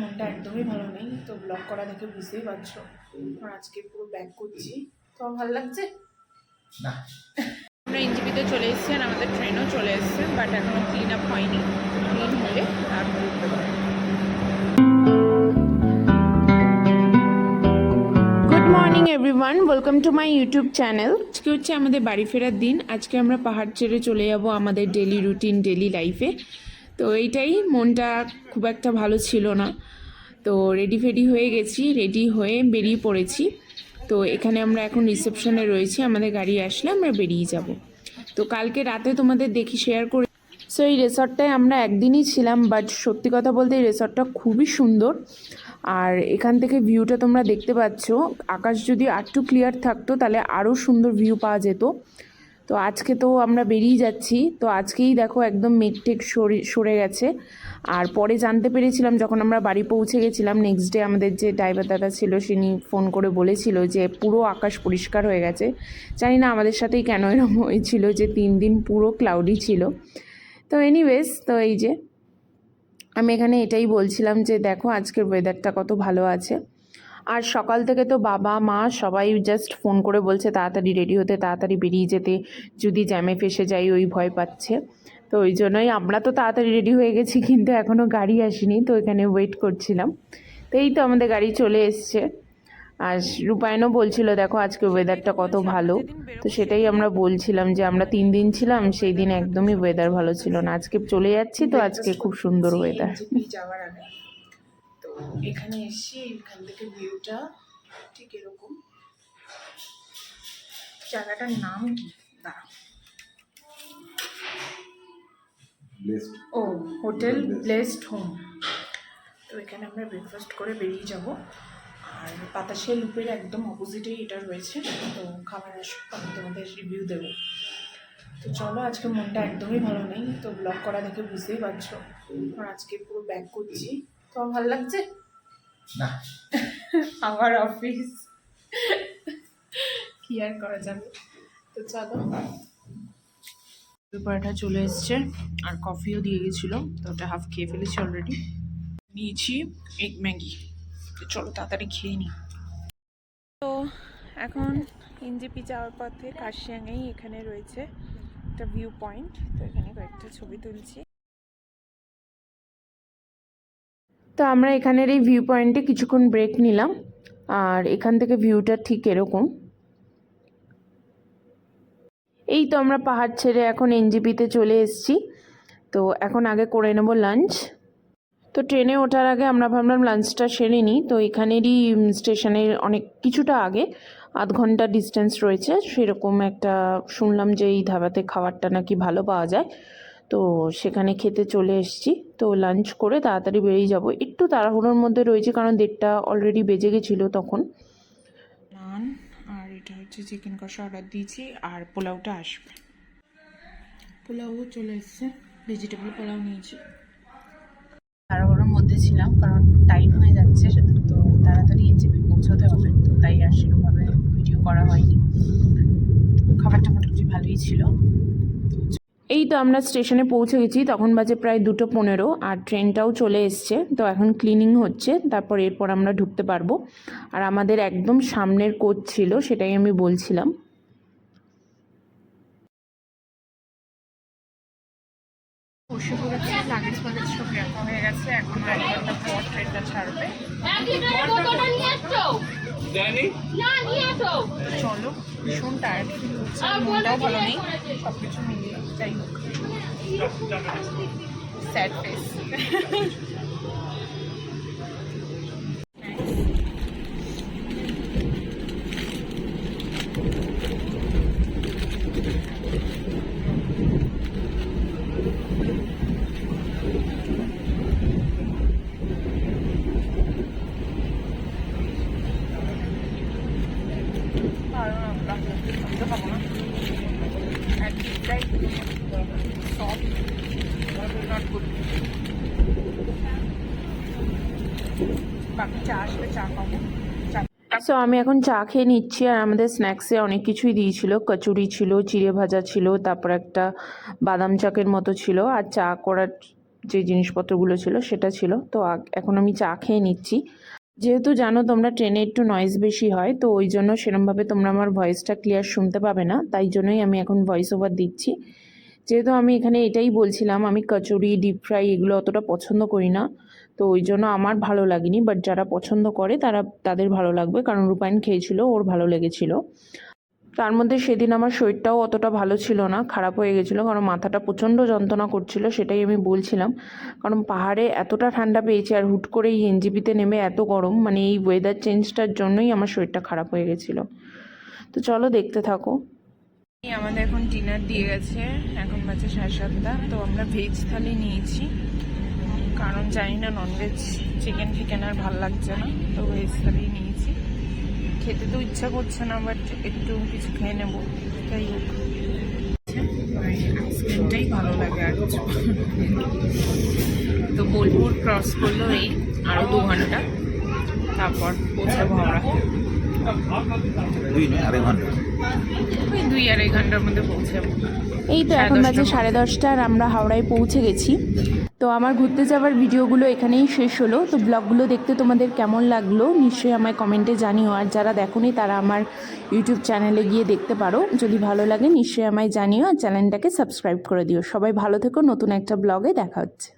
মনটা একদমই ভালো নেই। তো ব্লগ করা দেখে বুঝতেই পারছ। আর আজকে পুরো ব্যাক করছি। তো ভালো লাগছে? না। আমরা এনজিপিতে চলে এসেছি আর আমাদের ট্রেনও চলে এসেছে বাট এখনও ক্লিন আপ হয়নি। ক্লিন হলে তারপর উঠতে পারব। Good morning everyone welcome to my YouTube channel আজকে হচ্ছে আমাদের বাড়ি ফেরার দিন। আজকে আমরা পাহাড় ছেড়ে চলে যাব আমাদের ডেলি রুটিন ডেলি লাইফে তো এইটাই মনটা খুব একটা ভালো ছিল না। তো রেডি ফেডি হয়ে গেছি রেডি হয়ে বেরিয়ে পড়েছি। তো এখানে আমরা এখন রিসেপশনে রয়েছি, আমাদের গাড়ি আসলে আমরা বেরিয়ে যাব। তো কালকে রাতে তোমাদের দেখি শেয়ার করে সো এই রেসর্টটায় আমরা একদিনই ছিলাম বাট সত্যি কথা বলতে এই রিসর্টটা খুবই সুন্দর। আর এখান থেকে ভিউটা তোমরা দেখতে পাচ্ছ। আকাশ যদি আরটু ক্লিয়ার থাকতো, তাহলে আরও সুন্দর ভিউ পাওয়া যেত। তো আজকে তো আমরা বেরিয়ে যাচ্ছি। তো আজকেই দেখো একদম মেঘটেক সরে সরে গেছে। আর পরে জানতে পেরেছিলাম যখন আমরা বাড়ি পৌঁছে গেছিলাম নেক্সট ডে আমাদের যে ড্রাইভার দাদা ছিল তিনি ফোন করে বলেছিল যে পুরো আকাশ পরিষ্কার হয়ে গেছে। জানি না আমাদের সাথেই কেন এরকম হয়েছিল যে তিন দিন পুরো ক্লাউডি ছিল। তো এনিওয়েজ তো এই যে, আমি এখানে এটাই বলছিলাম যে দেখো আজকের ওয়েদারটা কত ভালো আছে। আর সকাল থেকে তো বাবা, মা সবাই জাস্ট ফোন করে বলছে, তাড়াতাড়ি রেডি হতে, তাড়াতাড়ি বেরিয়ে যেতে। যদি জ্যামে ফেসে যাই, ওই ভয় পাচ্ছে। তো ওই জন্যই আমরা তো তাড়াতাড়ি রেডি হয়ে গেছি, কিন্তু এখনও গাড়ি আসেনি, তো এখানে ওয়েট করছিলাম। তো এই তো আমাদের গাড়ি চলে এসছে। আর রূপায়ণও বলছিল, দেখো, আজকে ওয়েদারটা কত ভালো। তো সেটাই আমরা বলছিলাম যে আমরা তিন দিন ছিলাম, সেই দিন একদমই ওয়েদার ভালো ছিল না। আজকে চলে যাচ্ছি, তো আজকে খুব সুন্দর ওয়েদার এখানে এসে এখান থেকে ভিউটা ঠিক এরকম। জায়গাটার নাম কি? দাঁড়া ও হোটেল ব্লেসড হোম তো এখানে আমরা ব্রেকফাস্ট করে বেরিয়ে যাব। আর বাতাসের লুপের একদম অপোজিটেই এটা রয়েছে। তো খাবার আসুক আমি তোমাদের রিভিউ দেবো। তো চলো আজকে মনটা একদমই ভালো নেই। তো ব্লগ করা দেখে বুঝতেই পারছ। আর আজকে পুরো ব্যাক করছি। তো আমার ভালো লাগছে? না। আমার অফিস কি আর করা যাবে? তো চলো। দুপুরটা চলে এসছে আর কফিও দিয়ে গেছিল তো ওটা হাফ খেয়ে ফেলেছি অলরেডি নিয়েছি এগ ম্যাগি। তো চলো তাড়াতাড়ি খেয়ে নিই তো এখন এনজিপি যাওয়ার পথে কাশিয়াঙেই এখানে রয়েছে একটা ভিউ পয়েন্ট তো এখানে কয়েকটা ছবি তুলছি। তো আমরা এখানের এই ভিউ পয়েন্টে কিছুক্ষণ ব্রেক নিলাম। আর এখান থেকে ভিউটা ঠিক এরকম। এই তো আমরা পাহাড় ছেড়ে এখন এনজিপিতে চলে এসেছি। তো এখন আগে করে নেব লাঞ্চ তো ট্রেনে ওঠার আগে আমরা ভাবলাম লাঞ্চটা সেরে নিই। তো এখানেরই স্টেশনের অনেক কিছুটা আগে আধ ঘণ্টা ডিস্টেন্স রয়েছে। সেরকম একটা শুনলাম যে এই ধাবাতে খাবারটা নাকি ভালো পাওয়া যায়। তো সেখানে খেতে চলে এসেছি। তো লাঞ্চ করে তাড়াতাড়ি বেরিয়ে যাব। একটু তাড়াহুড়োর মধ্যে রয়েছে কারণ দেড়টা অলরেডি বেজে গেছিল তখন। নান, আর এটা হচ্ছে চিকেন কষা অর্ডার দিয়েছি, আর পোলাওটা আসবে। পোলাও চলে এসছে। ভেজিটেবল পোলাও নিয়েছি। তাড়াহুড়োর মধ্যে ছিলাম কারণ টাইম হয়ে যাচ্ছে, তো তাড়াতাড়ি এনজিপি পৌঁছতে হবে, তো তাই আর সেরকমভাবে ভিডিও করা হয়নি। খাবারটা মোটামুটি ভালোই ছিল। এই তো আমরা স্টেশনে পৌঁছে গেছি। তখন বাজে প্রায় দুটো পনেরো আর ট্রেনটাও চলে এসছে। তো এখন ক্লিনিং হচ্ছে, তারপর এরপর আমরা ঢুকতে পারব। আর আমাদের একদম সামনের কোচ ছিল, সেটাই আমি বলছিলাম। বসে পড়েছি লাগেজ ফাগেজ সব রাখা হয়ে গেছে এখন এক ঘণ্টা পর ট্রেনটা ছাড়বে। চলো ভীষণ টায়ার্ড ফিল হচ্ছে মনটাও ভালো নেই সব কিছু মিলিয়ে যাই হোক। স্যাড ফেস সো আমি এখন চা খেয়ে নিচ্ছি আর আমাদের স্ন্যাক্সে অনেক কিছুই দিয়েছিল। কচুরি ছিল, চিড়ে ভাজা ছিল, তারপর একটা বাদাম চাকের মতো ছিল আর চা করার যে জিনিসপত্রগুলো ছিল সেটা ছিল। তো এখন আমি চা খেয়ে নিচ্ছি। যেহেতু জানো তোমরা ট্রেনে একটু নয়েজ বেশি হয়, তো ওই জন্য সেরমভাবে তোমরা আমার ভয়েসটা ক্লিয়ার শুনতে পাবে না, তাই জন্যই আমি এখন ভয়েস ওভার দিচ্ছি। যেহেতু আমি এখানে এটাই বলছিলাম, আমি কচুরি ডিপ ফ্রাই এগুলো অতটা পছন্দ করি না, তো ওই জন্য আমার ভালো লাগেনি বাট যারা পছন্দ করে তারা, তাদের ভালো লাগবে, কারণ রূপায়ণ খেয়েছিল, ওর ভালো লেগেছিল। তার মধ্যে সেদিন আমার শরীরটাও অতটা ভালো ছিল না, খারাপ হয়ে গেছিল, কারণ মাথাটা প্রচণ্ড যন্ত্রণা করছিল, সেটাই আমি বলছিলাম। কারণ পাহাড়ে এতটা ঠান্ডা পেয়েছি আর হুট করে এই এনজিপিতে নেমে এত গরম মানে এই ওয়েদার চেঞ্জটার জন্যই আমার শরীরটা খারাপ হয়ে গেছিল। তো চলো দেখতে থাকো। আমাদের এখন ডিনার দিয়ে গেছে, এখন বাজে সাড়ে সাতটা, তো আমরা ভেজ থালি নিয়েছি। কারণ জানি না ননভেজ চিকেন ফিকেন আর ভালো লাগছে না, তো ভেজ থালি নিয়েছি। খেতে তো ইচ্ছা করছে না বাট একটু কিছু খেয়ে নেব। যাই হোক। আইসক্রিমটাই ভালো লাগে আর কিছু। তো বোলপুর ক্রস করল এই আরও দু ঘণ্টা। তারপর পৌঁছাবো আমরা। এই তো এখন বাজে সাড়ে দশটা আর আমরা হাওড়ায় পৌঁছে গেছি। তো আমার ঘুরতে যাওয়ার ভিডিওগুলো এখানেই শেষ হলো। তো ব্লগগুলো দেখতে তোমাদের কেমন লাগল নিশ্চয়ই আমায় কমেন্টে জানিও। আর যারা দেখোনি তারা আমার ইউটিউব চ্যানেলে গিয়ে দেখতে পারো। যদি ভালো লাগে নিশ্চয়ই আমায় জানিও আর চ্যানেলটাকে সাবস্ক্রাইব করে দিও। সবাই ভালো থেকো, নতুন একটা ব্লগে দেখা হচ্ছে।